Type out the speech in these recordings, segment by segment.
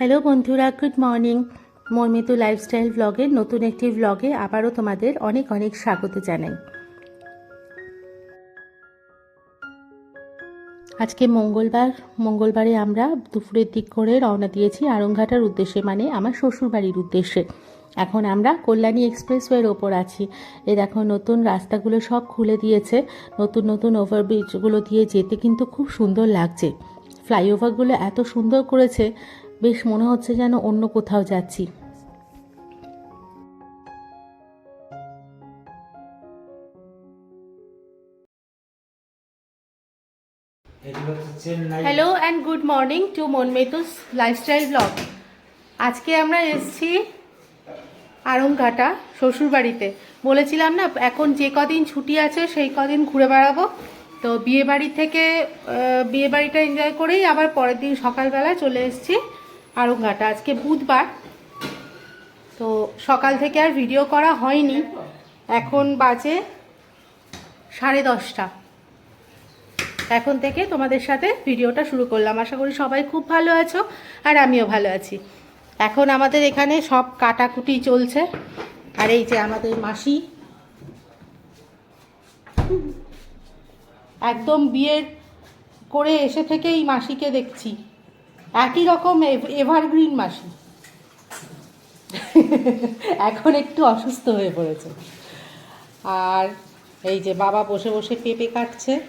Hello বন্ধুরা good morning মর্মিত lifestyle ব্লগের নতুন একটি ব্লগে আবারও তোমাদের অনেক অনেক স্বাগত জানাই। আজকে মঙ্গলবার, মঙ্গলবারে আমরা দুপুরের দিক করে রওনা দিয়েছি আরংঘাটার উদ্দেশ্যে মানে আমার শ্বশুরবাড়ির উদ্দেশ্যে। এখন আমরা কল্যাণী এক্সপ্রেসওয়ের ওপর আছি। এ দেখো, নতুন রাস্তাগুলো সব খুলে দিয়েছে। নতুন নতুন ওভারব্রিজগুলো দিয়ে যেতে কিন্তু খুব সুন্দর লাগছে। ফ্লাইওভারগুলো এত সুন্দর করেছে বেশ মনে হচ্ছে যেন অন্য কোথাও যাচ্ছি। Hello and good morning to মনমেতুস lifestyle blog আজকে আমরা এসেছি আরংঘাটা শ্বশুরবাড়িতে। বলেছিলাম না এখন যে কদিন ছুটি আছে সেই কদিন ঘুরে বেড়াবো। তো বিয়ে বাড়ি থেকে আহ, বিয়ে বাড়িটা এনজয় করেই আবার পরের দিন সকালবেলা চলে এসেছি। আরংঘাটা আজকে বুধবার। তো সকাল থেকে আর ভিডিও করা হয়নি। এখন বাজে সাড়ে দশটা। এখন থেকে তোমাদের সাথে ভিডিওটা শুরু করলাম। আশা করি সবাই খুব ভালো আছো আর আমিও ভালো আছি। এখন আমাদের এখানে সব কাটাকুটি চলছে। আর এই যে আমাদের মাসি। একদম বিয়ের করে এসে থেকেই মাসিকে দেখছি। একই রকম এভ- এভারগ্রিন মাসি। এখন একটু অসুস্থ হয়ে পড়েছে। আর এই যে বাবা বসে বসে পেঁপে কাটছে।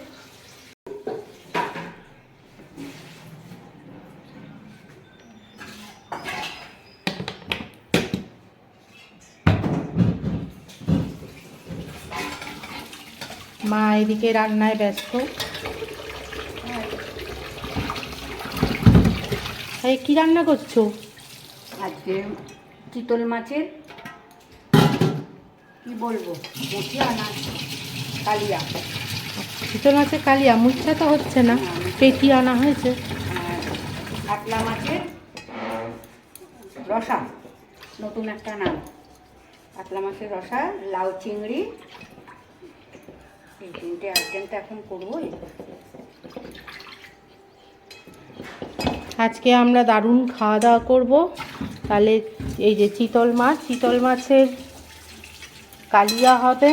মা এদিকে রান্নায় ব্যস্ত। এই কি রান্না করছ? আজকে চিতল মাছের কি বলব কালিয়া। চিতল মাছের কালিয়া মুচ্ছা তো হচ্ছে না পেটি আনা হয়েছে। আর কাতলা মাছের রসা নতুন একটা নাম। কাতলা মাছের রসা লাউ চিংড়ি। এই তিনটে তো এখন করবোই আজকে আমরা দারুণ খাওয়া দাওয়া করব। তাহলে এই যে চিতল মাছ, চিতল মাছের কালিয়া হবে,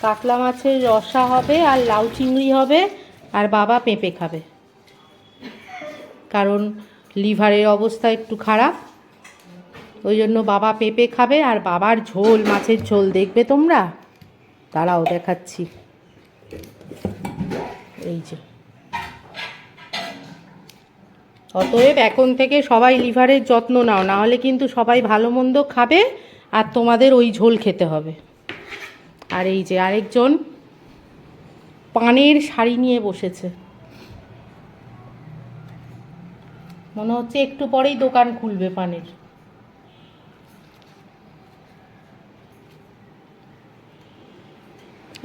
কাতলা মাছের রসা হবে, আর লাউ চিংড়ি হবে, আর বাবা পেঁপে খাবে। কারণ লিভারের অবস্থা একটু খারাপ, ওই জন্য বাবা পেঁপে খাবে, আর বাবার ঝোল, মাছের ঝোল দেখবে তোমরা? তারাও দেখাচ্ছি। এই যে। অতএব এখন থেকে সবাই লিভারের যত্ন নাও, না হলে কিন্তু সবাই ভালো মন্দ খাবে আর তোমাদের ওই ঝোল খেতে হবে। আর এই যে আরেকজন পানের শাড়ি নিয়ে বসেছে। মনে হচ্ছে একটু পরেই দোকান খুলবে পানের।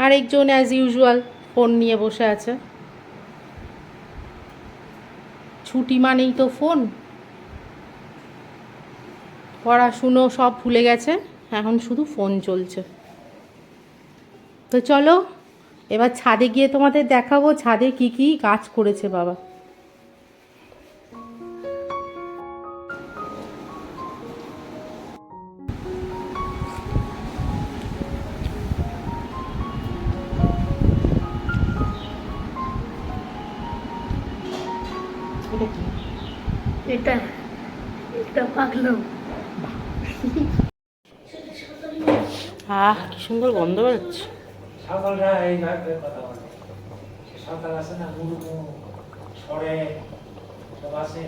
আরেকজন অ্যাজ ইউজুয়াল ফোন নিয়ে বসে আছে। ছুটি মানেই তো ফোন। পড়াশুনো সব ভুলে গেছে, এখন শুধু ফোন চলছে। তো চলো, এবার ছাদে গিয়ে তোমাদের দেখাবো, ছাদে কি কি গাছ করেছে বাবা। এটা এটা পাকলো আহ কি সুন্দর গন্ধ বেরোচ্ছে। সকালরা এই গাছের কথা বলে। সকাল আছে না গুরু সরে সব আছে।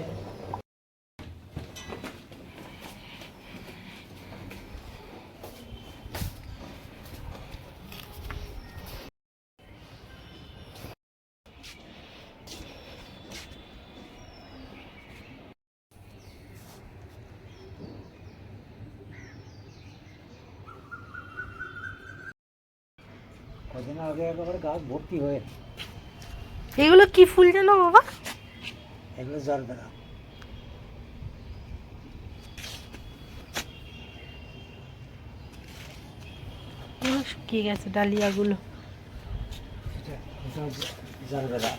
কদিন আগে একেবারে গাছ ভর্তি হয়ে এগুলো কি ফুল জানো বাবা? এগুলো জল বেড়া। শুকিয়ে গেছে ডালিয়াগুলো। জল বেড়া।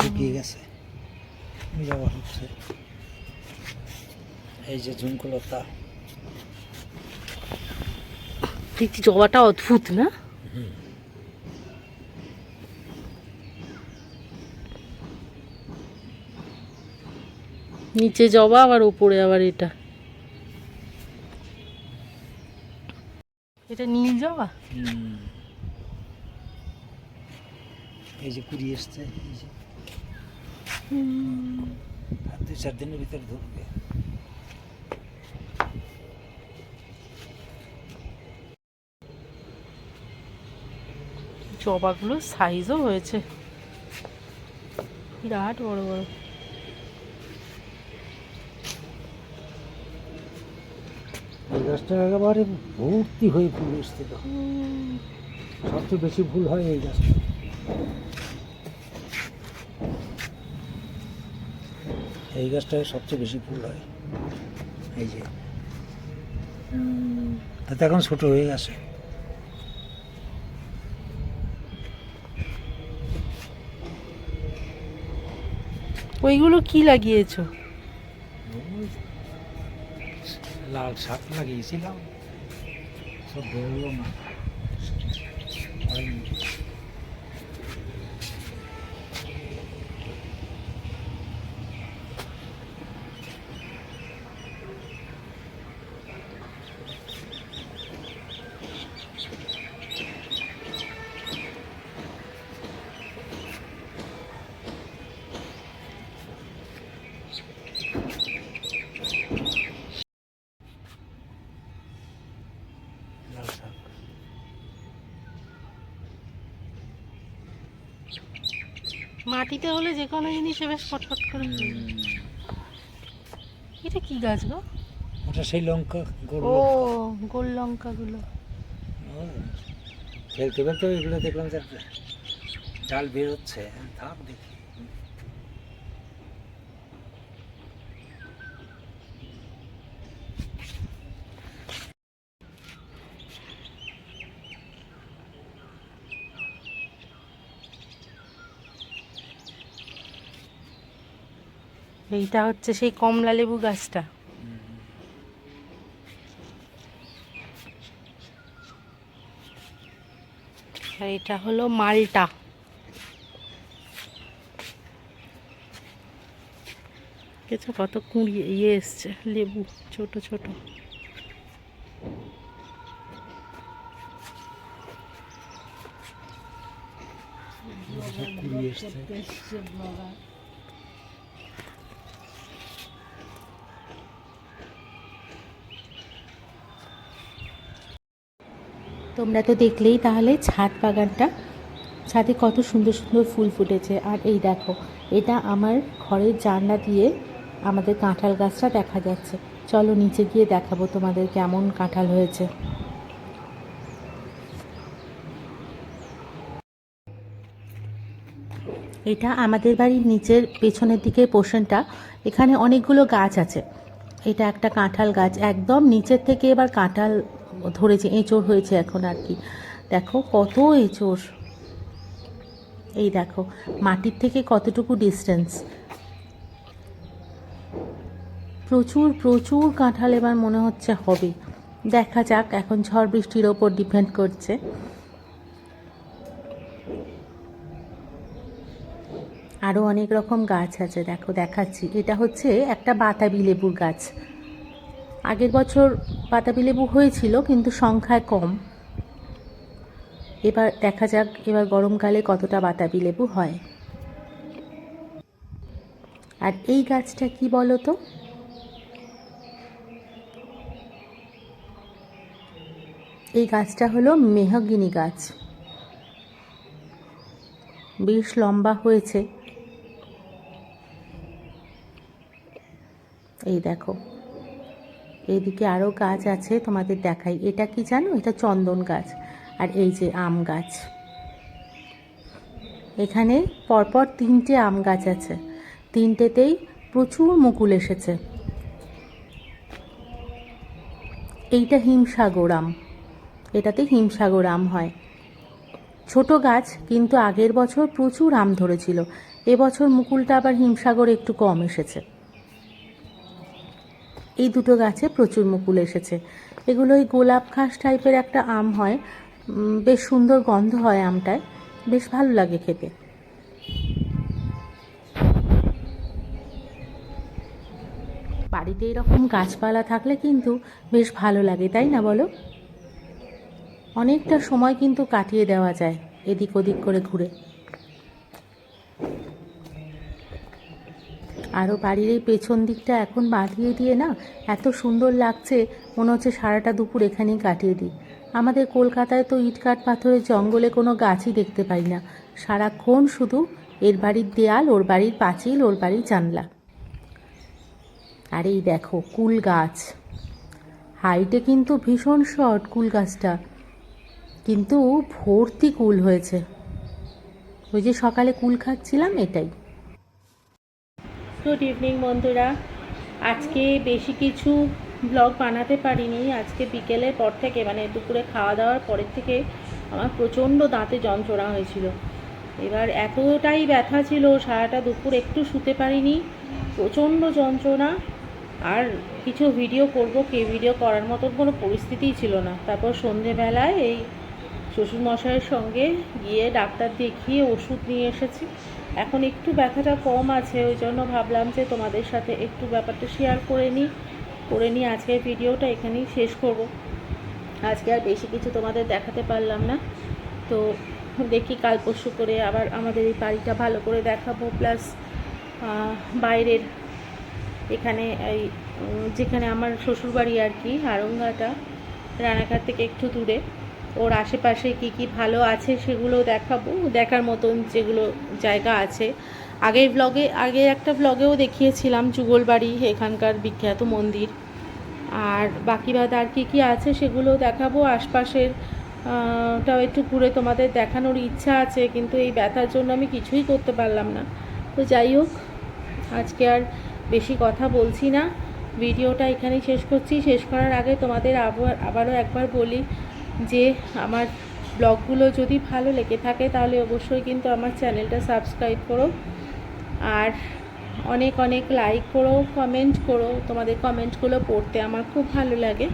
শুকিয়ে গেছে। যাওয়া হচ্ছে। এই যে ঝুমকুলতা দেখছি জবাটা অদ্ভুত না? নিচে জবা আবার উপরে আবার এটা। এটা নীল জবা? এই যে কুড়ি এসছে এই যে। আর দুই চার দিনের ভিতরে ধরবে। জবাগুলো সাইজও হয়েছে। বিরাট বড় বড়। এই গাছটা একেবারে ভর্তি হয়ে ফুল এসছে সবচেয়ে বেশি ফুল হয় এই গাছটা। এই গাছটায় সবচেয়ে বেশি ফুল হয়। এই যে। তাতে এখন ছোট হয়ে গেছে। ওইগুলো কি লাগিয়েছো? লাল শাক লাগিয়েছিলাম। সব বেরোলো না হয়নি। লাল শাক মাটিতে হলে যে কোনো জিনিসে বেশ ফটফট করে এটা কি গাছ গো? ওটা সেই লঙ্কা গোল ও লঙ্কা। গোল লঙ্কাগুলো। ও, ফেলতে ফেলতে এগুলো দেখলাম যে ডাল বেরোচ্ছে থাক দেখি। এইটা হচ্ছে সেই কমলা লেবু গাছটা। আর এটা হলো মালটা। দেখেছ কত কুড়ি ইয়ে এসছে, লেবু, ছোট ছোট। এসছে। তোমরা তো দেখলেই তাহলে ছাদ বাগানটা। ছাদে কত সুন্দর সুন্দর ফুল ফুটেছে। আর এই দেখো, এটা আমার ঘরের জানলা দিয়ে আমাদের কাঁঠাল গাছটা দেখা যাচ্ছে। চলো নিচে গিয়ে দেখাবো তোমাদের কেমন কাঁঠাল হয়েছে। এটা আমাদের বাড়ির নিচের পেছনের দিকের পোর্শনটা। এখানে অনেকগুলো গাছ আছে। এটা একটা কাঁঠাল গাছ। একদম নিচের থেকে এবার কাঁঠাল ধরেছে, এঁচড় হয়েছে এখন আর কি। দেখো কত এঁচড়। এই দেখো, মাটির থেকে কতটুকু ডিস্টেন্স প্রচুর প্রচুর কাঁঠাল এবার মনে হচ্ছে হবে। দেখা যাক, এখন ঝড় বৃষ্টির ওপর ডিপেন্ড করছে। আরও অনেক রকম গাছ আছে, দেখো দেখাচ্ছি। এটা হচ্ছে একটা বাতাবি লেবুর গাছ। আগের বছর বাতাবি লেবু হয়েছিল, কিন্তু সংখ্যায় কম। এবার দেখা যাক, এবার গরমকালে কতটা বাতাবি লেবু হয়। আর এই গাছটা কি বলো তো এই গাছটা হলো মেহগিনি গাছ। বেশ লম্বা হয়েছে। এই দেখো। এইদিকে আরও গাছ আছে তোমাদের দেখাই। এটা কি জানো? এটা চন্দন গাছ আর এই যে আম গাছ। এখানে পরপর তিনটে আম গাছ আছে। তিনটেতেই প্রচুর মুকুল এসেছে। এইটা হিমসাগর আম। এটাতে হিমসাগর আম হয়। ছোট গাছ, কিন্তু আগের বছর প্রচুর আম ধরেছিল। এবছর মুকুলটা আবার হিমসাগর একটু কম এসেছে। এই দুটো গাছে প্রচুর মুকুল এসেছে। এগুলো ওই গোলাপ ঘাস টাইপের একটা আম হয়। বেশ সুন্দর গন্ধ হয় আমটায়। বেশ ভালো লাগে খেতে। বাড়িতে এরকম গাছপালা থাকলে কিন্তু বেশ ভালো লাগে, তাই না বলো? অনেকটা সময় কিন্তু কাটিয়ে দেওয়া যায়, এদিক ওদিক করে ঘুরে। আরও বাড়ির এই পেছন দিকটা এখন বাঁধিয়ে দিয়ে না এত সুন্দর লাগছে, মনে হচ্ছে সারাটা দুপুর এখানেই কাটিয়ে দিই। আমাদের কলকাতায় তো ইটকাট পাথরের জঙ্গলে কোনো গাছই দেখতে পাই না। সারাক্ষণ শুধু এর বাড়ির দেয়াল, ওর বাড়ির পাঁচিল, ওর বাড়ির জানলা। আর এই দেখো, কুল গাছ। হাইটে কিন্তু ভীষণ শর্ট কুল গাছটা। কিন্তু ভর্তি কুল হয়েছে। ওই যে সকালে কুল খাচ্ছিলাম, এটাই। গুড ইভিনিং বন্ধুরা। আজকে বেশি কিছু ব্লগ বানাতে পারিনি। আজকে বিকেলের পর থেকে মানে দুপুরে খাওয়া দাওয়ার পরের থেকে আমার প্রচণ্ড দাঁতে যন্ত্রণা হয়েছিল। এবার এতটাই ব্যথা ছিল, সারাটা দুপুর একটু শুতে পারিনি। প্রচণ্ড যন্ত্রণা। আর কিছু ভিডিও করব, কে ভিডিও করার মতন কোনো পরিস্থিতিই ছিল না। তারপর সন্ধেবেলায় এই শ্বশুরমশাইয়ের সঙ্গে গিয়ে ডাক্তার দেখিয়ে ওষুধ নিয়ে এসেছি। এখন একটু ব্যথাটা কম আছে, ওই জন্য ভাবলাম যে তোমাদের সাথে একটু ব্যাপারটা শেয়ার করে নিই। করে নিয়ে আজকের ভিডিওটা এখানেই শেষ করব। আজকে আর বেশি কিছু তোমাদের দেখাতে পারলাম না। তো দেখি কাল পরশু করে আবার আমাদের এই বাড়িটা ভালো করে দেখাবো। প্লাস বাইরের এখানে এই যেখানে আমার শ্বশুরবাড়ি আর কি, আরঙ্গাটা, রানাঘাট থেকে একটু দূরে। ওর আশেপাশে কি কি ভালো আছে সেগুলো দেখাবো, দেখার মতন যেগুলো জায়গা আছে। আগের ব্লগে আগে একটা ব্লগেও দেখিয়েছিলাম যুগলবাড়ি, এখানকার বিখ্যাত মন্দির। আর বাকি বাদ আর কি কি আছে সেগুলো দেখাবো। আশপাশের টাও একটু ঘুরে তোমাদের দেখানোর ইচ্ছা আছে, কিন্তু এই ব্যথার জন্য আমি কিছুই করতে পারলাম না। তো যাই হোক, আজকে আর বেশি কথা বলছি না। ভিডিওটা এখানেই শেষ করছি। শেষ করার আগে তোমাদের আবার, আবারও একবার বলি যে আমার ব্লগগুলো যদি ভালো লেগে থাকে তাহলে অবশ্যই কিন্তু আমার চ্যানেলটা সাবস্ক্রাইব করো। আর অনেক অনেক লাইক করো কমেন্ট করো। তোমাদের কমেন্টগুলো পড়তে আমার খুব ভালো লাগে।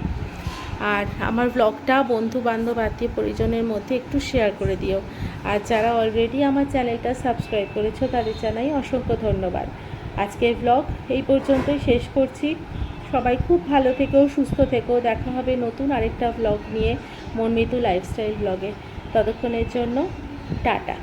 আর আমার ব্লগটা বন্ধু বান্ধব আত্মীয় পরিজনের মধ্যে একটু শেয়ার করে দিও। আর যারা অলরেডি আমার চ্যানেলটা সাবস্ক্রাইব করেছ তাদের জানাই অসংখ্য ধন্যবাদ। আজকের ব্লগ এই পর্যন্তই শেষ করছি। সবাই খুব ভালো থেকেও সুস্থ থেকেও দেখা হবে নতুন আরেকটা ব্লগ নিয়ে, মনমিতু লাইফস্টাইল ব্লগে ততক্ষণের জন্য, টাটা।